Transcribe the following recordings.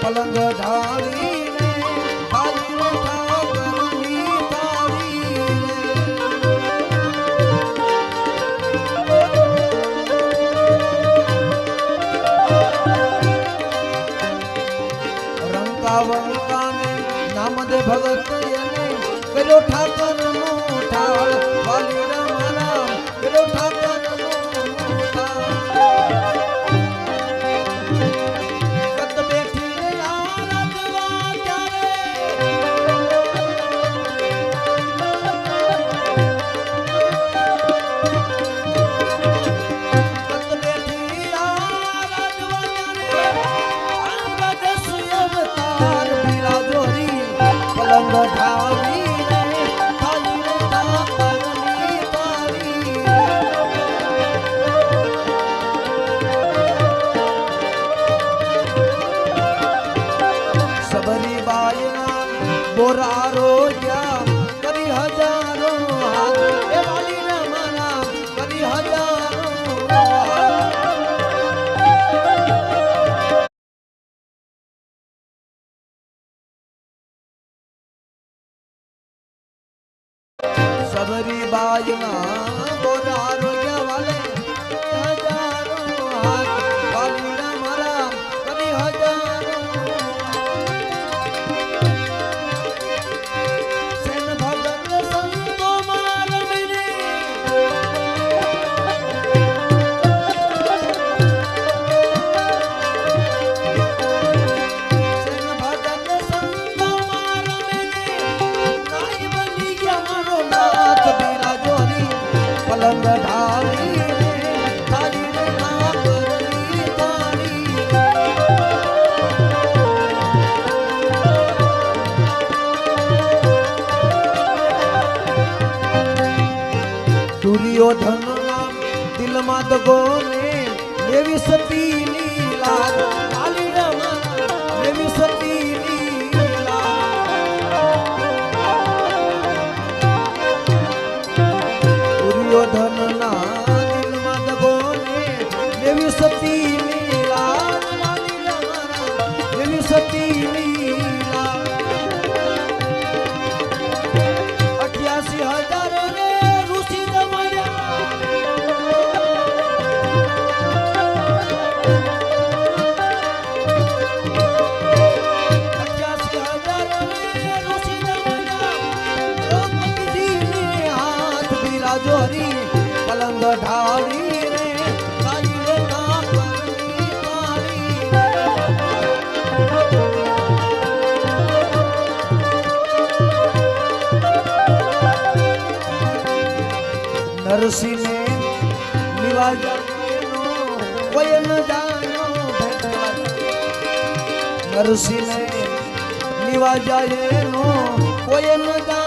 પલંગ ઢાળી ભગત કર્યો ઠાકર સબરી બાજના दुर्योधन दिल मत गोरे देवी सती लीला ઋષિને નિવાજ કોઈ ન જાણ્યો ઋષિને નિવાજ કોઈ ન જાણ્યો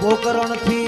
ગોકરણથી